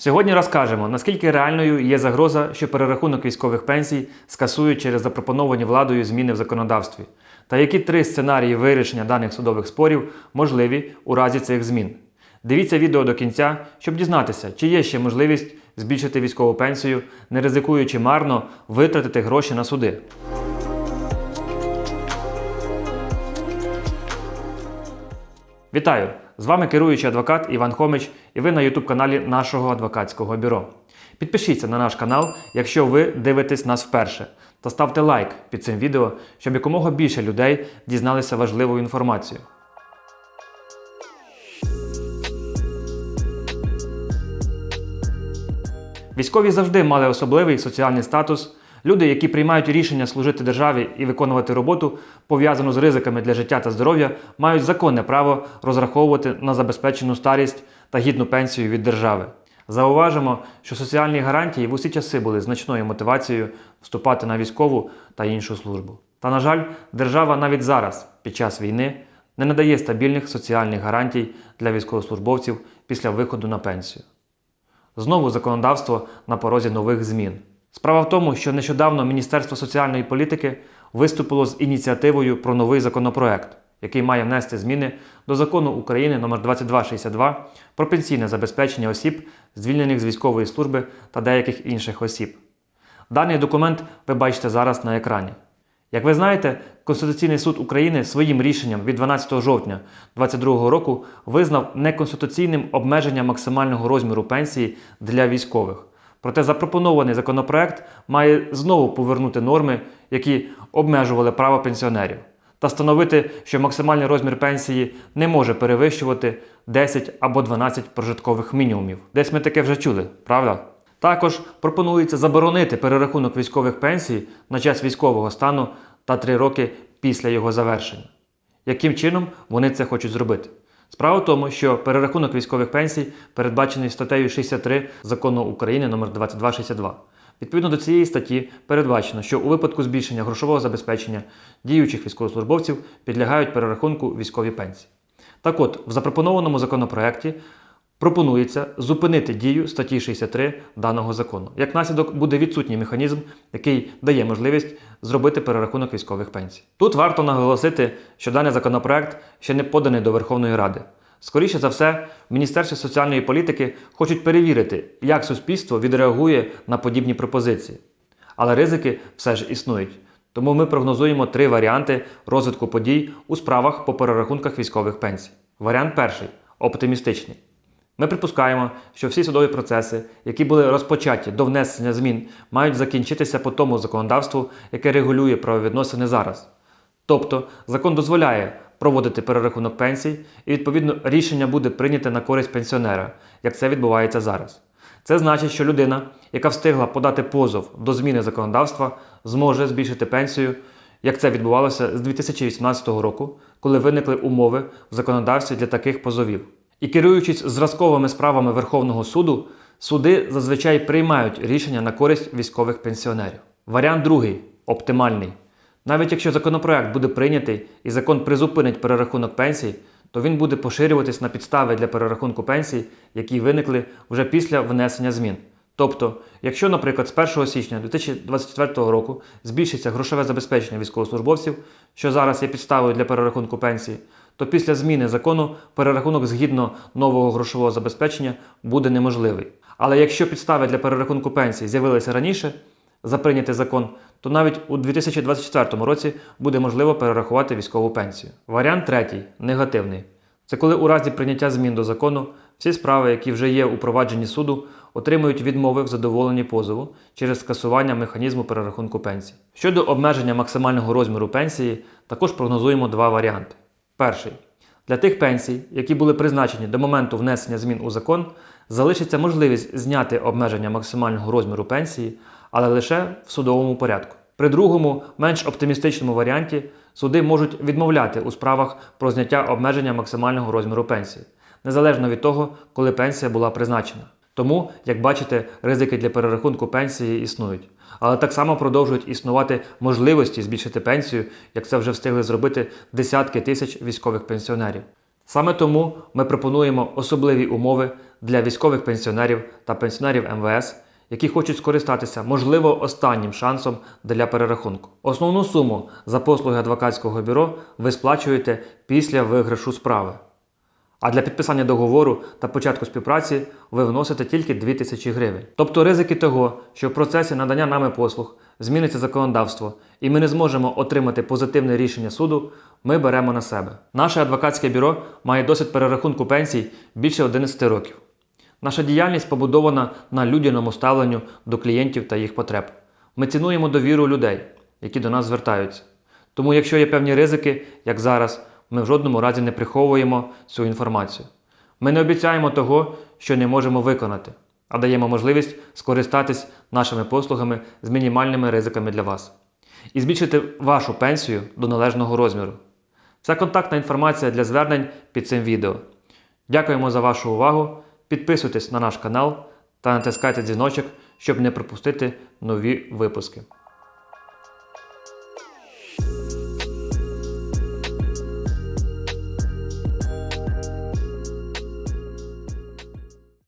Сьогодні розкажемо, наскільки реальною є загроза, що перерахунок військових пенсій скасують через запропоновані владою зміни в законодавстві, та які три сценарії вирішення даних судових спорів можливі у разі цих змін. Дивіться відео до кінця, щоб дізнатися, чи є ще можливість збільшити військову пенсію, не ризикуючи марно витратити гроші на суди. Вітаю! З вами керуючий адвокат Іван Хомич, і ви на youtube каналі нашого адвокатського бюро. Підпишіться на наш канал, якщо ви дивитесь нас вперше, та ставте лайк під цим відео, щоб якомога більше людей дізналися важливу інформацію. Військові завжди мали особливий соціальний статус. Люди, які приймають рішення служити державі і виконувати роботу, пов'язану з ризиками для життя та здоров'я, мають законне право розраховувати на забезпечену старість та гідну пенсію від держави. Зауважимо, що соціальні гарантії в усі часи були значною мотивацією вступати на військову та іншу службу. Та, на жаль, держава навіть зараз, під час війни, не надає стабільних соціальних гарантій для військовослужбовців після виходу на пенсію. Знову законодавство на порозі нових змін. Справа в тому, що нещодавно Міністерство соціальної політики виступило з ініціативою про новий законопроект, який має внести зміни до закону України номер 2262 про пенсійне забезпечення осіб, звільнених з військової служби та деяких інших осіб. Даний документ ви бачите зараз на екрані. Як ви знаєте, Конституційний суд України своїм рішенням від 12 жовтня 2022 року визнав неконституційним обмеження максимального розміру пенсії для військових. Проте запропонований законопроект має знову повернути норми, які обмежували право пенсіонерів, та встановити, що максимальний розмір пенсії не може перевищувати 10 або 12 прожиткових мінімумів. Десь ми таке вже чули, правда? Також пропонується заборонити перерахунок військових пенсій на час військового стану та 3 роки після його завершення. Яким чином вони це хочуть зробити? Справа в тому, що перерахунок військових пенсій передбачений статтею 63 закону України номер 2262. Відповідно до цієї статті передбачено, що у випадку збільшення грошового забезпечення діючих військовослужбовців підлягають перерахунку військові пенсії. Так от, в запропонованому законопроекті пропонується зупинити дію статті 63 даного закону. Як наслідок буде відсутній механізм, який дає можливість зробити перерахунок військових пенсій. Тут варто наголосити, що даний законопроект ще не поданий до Верховної Ради. Скоріше за все, в Міністерстві соціальної політики хочуть перевірити, як суспільство відреагує на подібні пропозиції. Але ризики все ж існують. Тому ми прогнозуємо три варіанти розвитку подій у справах по перерахунках військових пенсій. Варіант перший оптимістичний. Ми припускаємо, що всі судові процеси, які були розпочаті до внесення змін, мають закінчитися по тому законодавству, яке регулює правовідносини зараз. Тобто закон дозволяє проводити перерахунок пенсій, і відповідно рішення буде прийняте на користь пенсіонера, як це відбувається зараз. Це значить, що людина, яка встигла подати позов до зміни законодавства, зможе збільшити пенсію, як це відбувалося з 2018 року, коли виникли умови в законодавстві для таких позовів. І керуючись зразковими справами Верховного суду, суди зазвичай приймають рішення на користь військових пенсіонерів. Варіант другий оптимальний. Навіть якщо законопроект буде прийнятий і закон призупинить перерахунок пенсій, то він буде поширюватись на підстави для перерахунку пенсій, які виникли вже після внесення змін. Тобто, якщо, наприклад, з 1 січня 2024 року збільшиться грошове забезпечення військовослужбовців, що зараз є підставою для перерахунку пенсії, то після зміни закону перерахунок згідно нового грошового забезпечення буде неможливий. Але якщо підстави для перерахунку пенсій з'явилися раніше за прийнятий закон, то навіть у 2024 році буде можливо перерахувати військову пенсію. Варіант третій негативний. Це коли у разі прийняття змін до закону всі справи, які вже є у провадженні суду, отримують відмови в задоволенні позову через скасування механізму перерахунку пенсій. Щодо обмеження максимального розміру пенсії, також прогнозуємо два варіанти. Перший. Для тих пенсій, які були призначені до моменту внесення змін у закон, залишиться можливість зняти обмеження максимального розміру пенсії, але лише в судовому порядку. При другому, менш оптимістичному варіанті, суди можуть відмовляти у справах про зняття обмеження максимального розміру пенсії, незалежно від того, коли пенсія була призначена. Тому, як бачите, ризики для перерахунку пенсії існують. Але так само продовжують існувати можливості збільшити пенсію, як це вже встигли зробити десятки тисяч військових пенсіонерів. Саме тому ми пропонуємо особливі умови для військових пенсіонерів та пенсіонерів МВС, які хочуть скористатися, можливо, останнім шансом для перерахунку. Основну суму за послуги адвокатського бюро ви сплачуєте після виграшу справи. А для підписання договору та початку співпраці ви вносите тільки 2000 гривень. Тобто ризики того, що в процесі надання нами послуг зміниться законодавство і ми не зможемо отримати позитивне рішення суду, ми беремо на себе. Наше адвокатське бюро має досвід перерахунку пенсій більше 11 років. Наша діяльність побудована на людяному ставленню до клієнтів та їх потреб. Ми цінуємо довіру людей, які до нас звертаються. Тому, якщо є певні ризики, як зараз, ми в жодному разі не приховуємо цю інформацію. Ми не обіцяємо того, що не можемо виконати, а даємо можливість скористатись нашими послугами з мінімальними ризиками для вас і збільшити вашу пенсію до належного розміру. Це контактна інформація для звернень під цим відео. Дякуємо за вашу увагу. Підписуйтесь на наш канал та натискайте дзвіночок, щоб не пропустити нові випуски.